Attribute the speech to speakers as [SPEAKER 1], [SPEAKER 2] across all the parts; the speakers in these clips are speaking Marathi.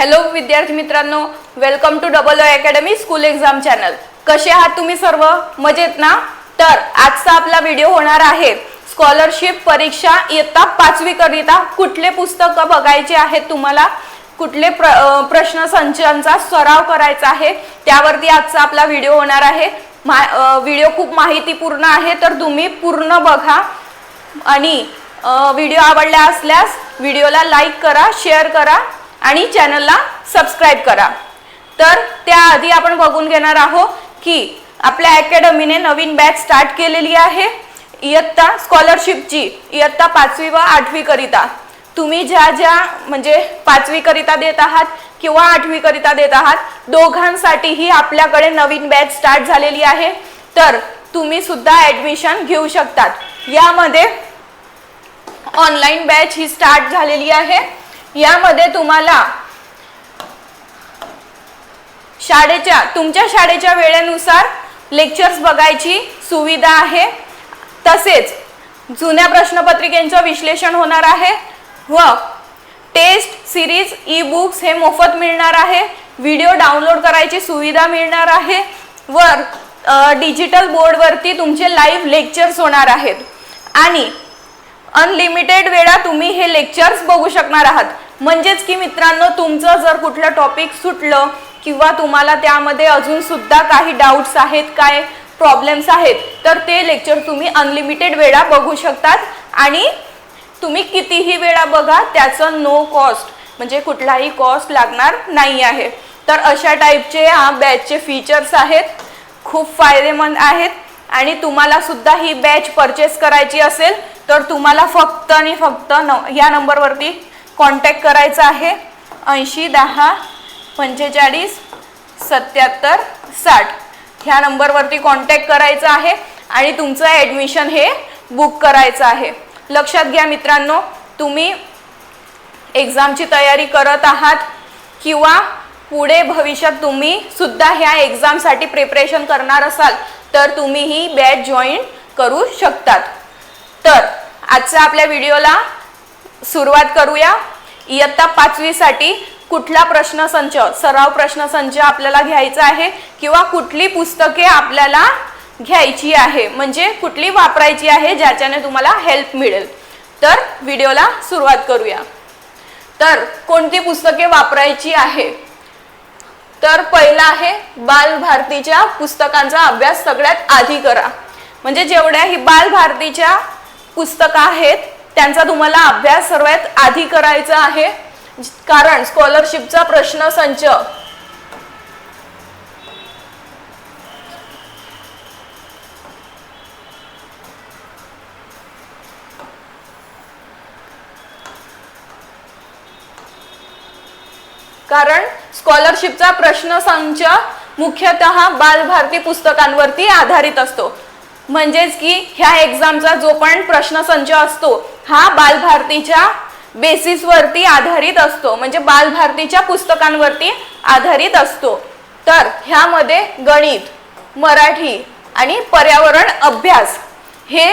[SPEAKER 1] हॅलो विद्यार्थी मित्रांनो. Welcome to double O academy school exam channel कसे आहात तुम्ही सर्व? मजेत ना? तर आजचा आपला व्हिडिओ होणार आहे. स्कॉलरशिप परीक्षा इयत्ता पाचवी करिता कुठले पुस्तकं बघायचे आहेत तुम्हाला? कुठले प्र प्रश्न संचांचा सराव करायचा आहे? त्यावरती आजचा आपला व्हिडिओ होणार आहे. मा व्हिडिओ खूप माहितीपूर्ण आहे तर तुम्ही पूर्ण बघा. आणि व्हिडिओ आवडला असल्यास व्हिडिओला लाईक करा शेअर करा. आणि चॅनलला सबस्क्राईब करा. तर त्याआधी आपण बघून घेणार आहोत की आपल्या अकॅडमीने नवीन बॅच स्टार्ट केलेली आहे. इयत्ता स्कॉलरशिपची इयत्ता पाचवी व आठवी करिता. तुम्ही ज्या ज्या म्हणजे पाचवी करिता देत आहात किंवा आठवी करिता देत आहात दोघांसाठीही आपल्याकडे नवीन बॅच स्टार्ट झालेली आहे. तर तुम्ही सुद्धा ऍडमिशन घेऊ शकतात. यामध्ये ऑनलाईन बॅच ही स्टार्ट झालेली आहे. यामध्ये तुम्हाला शाळेच्या तुमच्या शाळेच्या वेळेनुसार लेक्चर्स बघायची सुविधा आहे. तसेच जुन्या प्रश्नपत्रिकेंचं विश्लेषण होणार आहे व टेस्ट सिरीज ई बुक्स हे मोफत मिळणार आहे. व्हिडिओ डाउनलोड करायची सुविधा मिळणार आहे वर डिजिटल बोर्डवरती तुमचे लाईव्ह लेक्चर्स होणार आहेत. आणि अनलिमिटेड वेळा तुम्ही हे लेक्चर्स बघू शकणार आहात. म्हणजेच की मित्रांनो तुमचं जर कुठलं टॉपिक सुटलं किंवा तुम्हाला त्यामध्ये अजून सुद्धा काही डाऊट्स आहेत काय प्रॉब्लेम्स आहेत तर ते लेक्चर तुम्ही अनलिमिटेड वेळा बघू शकतात. आणि तुम्ही कितीही वेळा बघा त्याचं नो कॉस्ट म्हणजे कुठलाही कॉस्ट लागणार नाही आहे. तर अशा टाईपचे हा बॅचचे फीचर्स आहेत खूप फायदेमंद आहेत. आणि तुम्हाला सुद्धा ही बॅच परचेस करायची असेल तर तुम्हाला फक्त आणि फक्त न ह्या नंबरवरती कॉन्टॅक्ट करायचा आहे. ऐंशी दहा पंचेचाळीस सत्याहत्तर साठ. ह्या नंबरवरती कॉन्टॅक्ट करायचा आहे आणि तुमचं ॲडमिशन हे बुक करायचं आहे. लक्षात घ्या मित्रांनो तुम्ही एक्झामची तयारी करत आहात किंवा पुढे भविष्यात तुम्ही सुद्धा ह्या एक्झामसाठी प्रिपरेशन करणार असाल तर तुम्ही ही बॅच जॉईन करू शकतात. तर आजच्या आपल्या व्हिडिओला सुरुवात करूया. इयत्ता पाचवीसाठी कुठला प्रश्नसंच सराव प्रश्नसंच आपल्याला घ्यायचा आहे किंवा कुठली पुस्तके आपल्याला घ्यायची आहे? म्हणजे कुठली वापरायची आहे ज्याच्याने तुम्हाला हेल्प मिळेल? तर व्हिडिओला सुरुवात करूया. तर कोणती पुस्तके वापरायची आहे? तर पहिला आहे बालभारतीच्या पुस्तकांचा अभ्यास सगळ्यात आधी करा. म्हणजे जेवढ्या ही बालभारतीच्या पुस्तकं आहेत त्यांचा तुम्हाला अभ्यास सर्वात आधी करायचा आहे. कारण स्कॉलरशिपचा प्रश्न संच. कारण स्कॉलरशिपचा प्रश्न संच मुख्यतः बालभारती पुस्तकांवरती आधारित असतो. म्हणजेच की ह्या एक्झामचा जो पण प्रश्नसंच असतो हा बालभारतीच्या बेसिसवरती आधारित असतो. म्हणजे बालभारतीच्या पुस्तकांवरती आधारित असतो. तर ह्यामध्ये गणित मराठी आणि पर्यावरण अभ्यास हे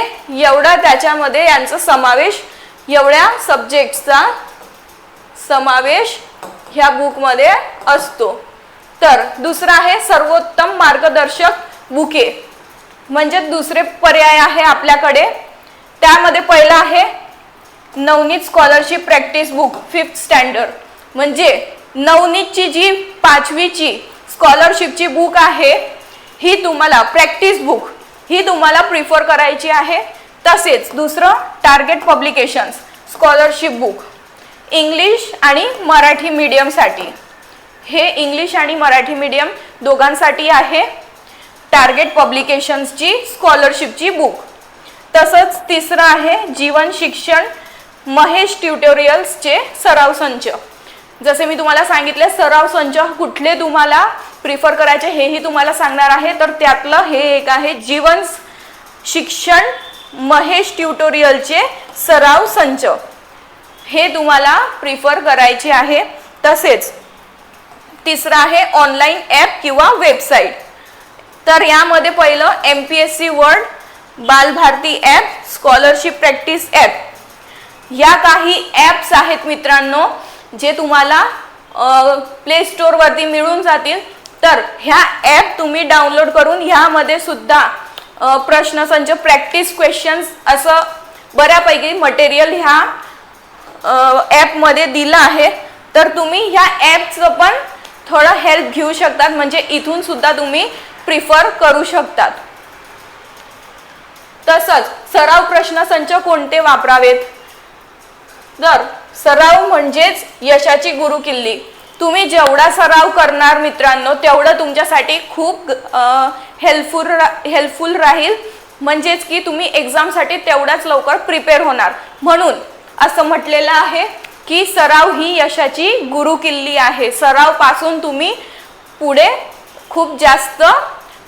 [SPEAKER 1] एवढा त्याच्यामध्ये यांचा समावेश एवढ्या सब्जेक्टचा समावेश ह्या बुकमध्ये असतो. तर दुसरं आहे सर्वोत्तम मार्गदर्शक बुके. म्हणजे दुसरे पर्याय आहे आपल्याकडे. त्यामध्ये पहिलं आहे Navneet scholarship practice book fifth standard म्हणजे नवनीतची जी पाचवीची स्कॉलरशिपची बुक आहे ही तुम्हाला प्रॅक्टिस बुक ही तुम्हाला प्रिफर करायची आहे. तसेच दुसरं target publications scholarship book English आणि मराठी मीडियमसाठी हे इंग्लिश आणि मराठी मीडियम दोघांसाठी आहे. टार्गेट पब्लिकेशन्सची स्कॉलरशिपची बुक तसंच तिसरं आहे जीवन शिक्षण महेश ट्युटोरियल्सचे सराव संच. जसे मी तुम्हाला सांगितले सराव संच कुठले तुम्हाला प्रिफर करायचे हेही तुम्हाला सांगणार आहे. तर त्यातलं हे एक आहे जीवन शिक्षण महेश ट्युटोरियलचे सराव संच. हे तुम्हाला प्रिफर करायचे आहे. तसेच तिसरं आहे ऑनलाईन ॲप किंवा वेबसाईट तर यामध्ये पहिलं M P S C word Balbharati app scholarship practice app या काही ॲप्स आहेत मित्रांनो जे तुम्हाला प्ले स्टोअरवरती मिळून जातील. तर ह्या ॲप तुम्ही डाउनलोड करून ह्यामध्ये सुद्धा प्रश्नसंच प्रॅक्टिस क्वेश्चन्स असं बऱ्यापैकी मटेरियल ह्या ॲपमध्ये दिलं आहे. तर तुम्ही ह्या ॲपचं पण थोडं हेल्प घेऊ शकतात. म्हणजे इथून सुद्धा तुम्ही प्रिफर करू शकतात. तसंच सराव प्रश्नसंच कोणते वापरावेत? तर सराव म्हणजेच यशाची गुरुकिल्ली. तुम्ही जेवढा सराव करणार मित्रांनो तेवढं तुमच्यासाठी खूप हेल्पफुल हेल्पफुल राहील. म्हणजेच की तुम्ही एक्झामसाठी तेवढाच लवकर प्रिपेअर होणार. म्हणून असं म्हटलेलं आहे की सराव ही यशाची गुरुकिल्ली आहे. सरावपासून तुम्ही पुढे खूप जास्त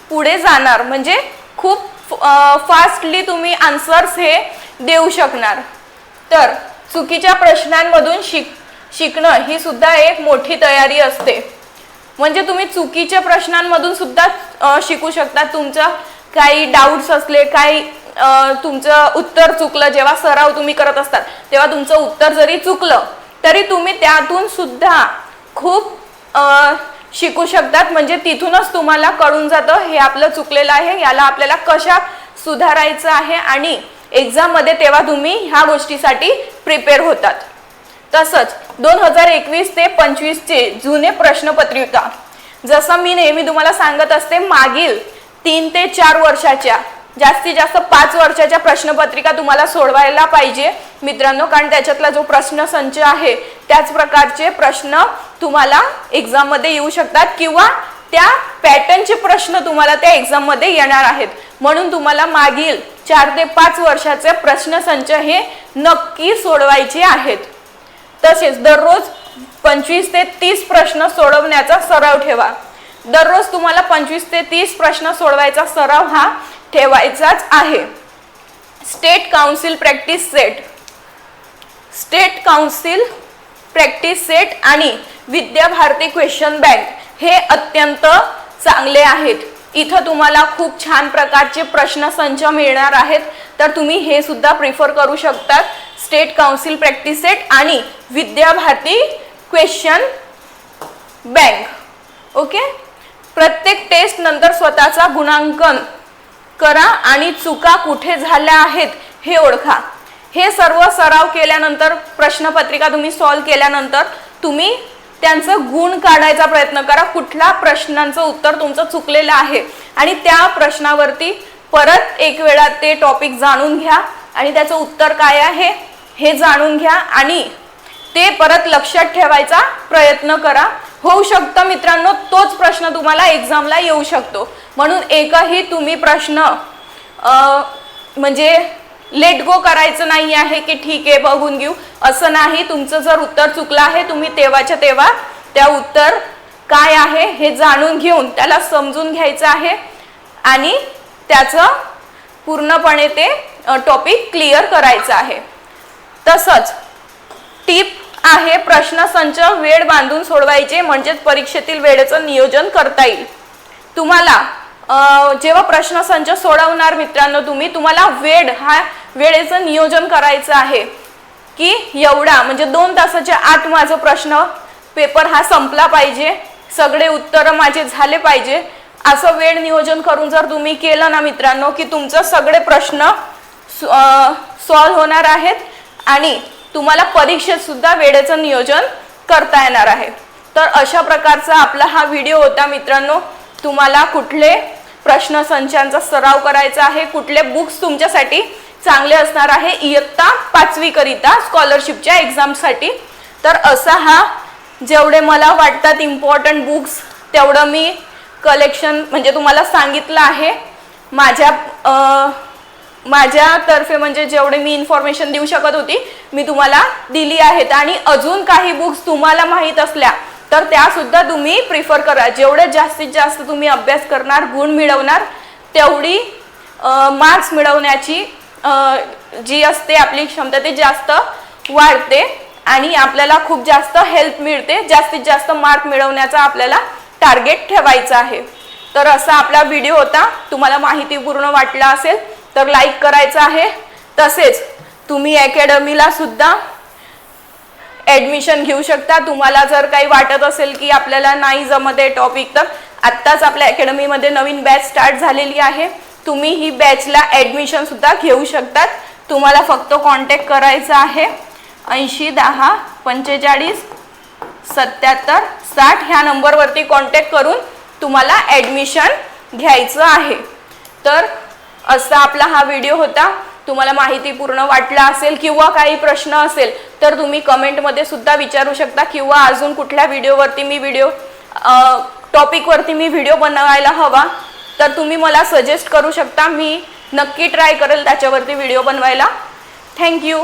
[SPEAKER 1] पुढे जाणार. म्हणजे खूप फास्टली तुम्ही आन्सर्स हे देऊ शकणार. तर चुकीच्या प्रश्नांमधून शिक शिकणं ही सुद्धा एक मोठी तयारी असते. म्हणजे तुम्ही चुकीच्या प्रश्नांमधून सुद्धा शिकू शकता. तुमचं काही डाऊट्स असले काही तुमचं उत्तर चुकलं जेव्हा सराव तुम्ही करत असतात तेव्हा तुमचं उत्तर जरी चुकलं तरी तुम्ही त्यातून सुद्धा खूप शिकू शकतात. म्हणजे तिथूनच तुम्हाला कळून जातं हे आपलं चुकलेलं आहे याला आपल्याला कशा सुधारायचं आहे आणि एक्झाममध्ये तेव्हा तुम्ही ह्या गोष्टीसाठी प्रिपेअर होतात. तसंच दोन हजार एकवीस ते पंचवीसचे जुने प्रश्नपत्रिका. जसं मी नेहमी तुम्हाला सांगत असते मागील तीन ते चार वर्षाच्या जास्तीत जास्त पाच वर्षाच्या प्रश्नपत्रिका तुम्हाला सोडवायला पाहिजे मित्रांनो. कारण त्याच्यातला जो प्रश्न संच आहे त्याच प्रकारचे प्रश्न तुम्हाला एक्झाममध्ये येऊ शकतात किंवा त्या पॅटर्नचे प्रश्न तुम्हाला त्या एक्झाममध्ये येणार आहेत. म्हणून तुम्हाला मागील चार ते पाच वर्षाचे प्रश्नसंच हे नक्की सोडवायचे आहेत. तसेच दररोज पंचवीस ते तीस प्रश्न सोडवण्याचा सराव ठेवा. दररोज तुम्हाला पंचवीस ते तीस प्रश्न सोडवायचा सराव हा ठेवायचाच आहे. State council practice set state council practice set आणि विद्याभारती क्वेश्चन बँक हे अत्यंत चांगले आहेत. इथं तुम्हाला खूप छान प्रकारचे प्रश्नसंच मिळणार आहेत. तर तुम्ही हे सुद्धा प्रिफर करू शकतात. स्टेट काउन्सिल प्रॅक्टिस सेट आणि विद्याभारती क्वेश्चन बँक ओके प्रत्येक टेस्ट नंतर स्वतःचा गुणांकन करा आणि चुका कुठे झाल्या आहेत हे ओळखा. हे सर्व सराव केल्यानंतर प्रश्नपत्रिका तुम्ही सॉल्व केल्यानंतर तुम्ही त्यांचं गुण काढायचा प्रयत्न करा. कुठल्या प्रश्नांचं उत्तर तुमचं चुकलेलं आहे आणि त्या प्रश्नावरती परत एक वेळा ते टॉपिक जाणून घ्या आणि त्याचं उत्तर काय आहे हे जाणून घ्या आणि ते परत लक्षात ठेवायचा प्रयत्न करा. होऊ शकतं मित्रांनो तोच प्रश्न तुम्हाला एक्झामला येऊ शकतो. म्हणून एकही तुम्ही प्रश्न म्हणजे लेट गो करायचं नाही आहे की ठीक आहे बघून घेऊ. असं नाही तुमचं जर उत्तर चुकलं आहे तुम्ही तेव्हाच्या तेव्हा त्या उत्तर काय आहे हे जाणून घेऊन त्याला समजून घ्यायचं आहे. आणि त्याचं पूर्णपणे ते टॉपिक क्लिअर करायचं आहे. तसंच आहे. प्रश्नसंच वेळ बांधून सोडवायचे म्हणजेच परीक्षेतील वेळेचं नियोजन करता येईल. तुम्हाला जेव्हा प्रश्नसंच सोडवणार मित्रांनो तुम्ही तुम्हाला वेळ हा वेळेचं नियोजन करायचं आहे. की एवढा म्हणजे दोन तासाच्या आत माझं प्रश्न पेपर हा संपला पाहिजे सगळे उत्तरं माझे झाले पाहिजे असं वेळ नियोजन करून जर तुम्ही केलं ना मित्रांनो की तुमचं सगळे प्रश्न सॉल्व होणार आहेत आणि तुम्हाला परीक्षेत सुद्धा वेळेचं नियोजन करता येणार आहे. तर अशा प्रकारचा आपला हा व्हिडिओ होता मित्रांनो. तुम्हाला कुठले प्रश्न संचांचा सराव करायचा आहे कुठले बुक्स तुमच्यासाठी चांगले असणार आहे इयत्ता पाचवीकरिता स्कॉलरशिपच्या एक्झामसाठी. तर असा हा जेवढे मला वाटतात इम्पॉर्टंट बुक्स तेवढं मी कलेक्शन म्हणजे तुम्हाला सांगितलं आहे. माझ्या माझ्यातर्फे म्हणजे जेवढे मी इन्फॉर्मेशन देऊ शकत होती मी तुम्हाला दिली आहेत. आणि अजून काही बुक्स तुम्हाला माहीत असल्या तर त्या सुद्धा तुम्ही प्रिफर करा. जेवढे जास्तीत जास्त तुम्ही अभ्यास करणार गुण मिळवणार तेवढी मार्क्स मिळवण्याची जी असते आपली क्षमता ती जास्त वाढते. आणि आपल्याला खूप जास्त हेल्प मिळते. जास्तीत जास्त मार्क मिळवण्याचा आपल्याला टार्गेट ठेवायचा आहे. तर असा आपला व्हिडिओ होता. तुम्हाला माहितीपूर्ण वाटला असेल तर लाईक करायचं आहे. तसेच तुम्ही अकॅडमीला सुद्धा ॲडमिशन घेऊ शकता. तुम्हाला जर काही वाटत असेल की आपल्याला नाही जमत आहे टॉपिक तर आत्ताच आपल्या अकॅडमीमध्ये नवीन बॅच स्टार्ट झालेली आहे. तुम्ही ही बॅचला ॲडमिशनसुद्धा घेऊ शकतात. तुम्हाला फक्त कॉन्टॅक्ट करायचा आहे. ऐंशी दहा पंचेचाळीस सत्याहत्तर साठ ह्या नंबरवरती कॉन्टॅक्ट करून तुम्हाला ॲडमिशन घ्यायचं आहे. तर असा आपला हा व्हिडिओ होता. तुम्हाला माहिती पूर्ण वाटला असेल किंवा काही प्रश्न असेल तर तुम्ही कमेंटमध्ये सुद्धा विचारू शकता किंवा अजून कुठल्या व्हिडिओवरती मी व्हिडिओ टॉपिकवरती मी व्हिडिओ बनवायला हवा तर तुम्ही मला सजेस्ट करू शकता. मी नक्की ट्राय करेल त्याच्यावरती व्हिडिओ बनवायला. थँक्यू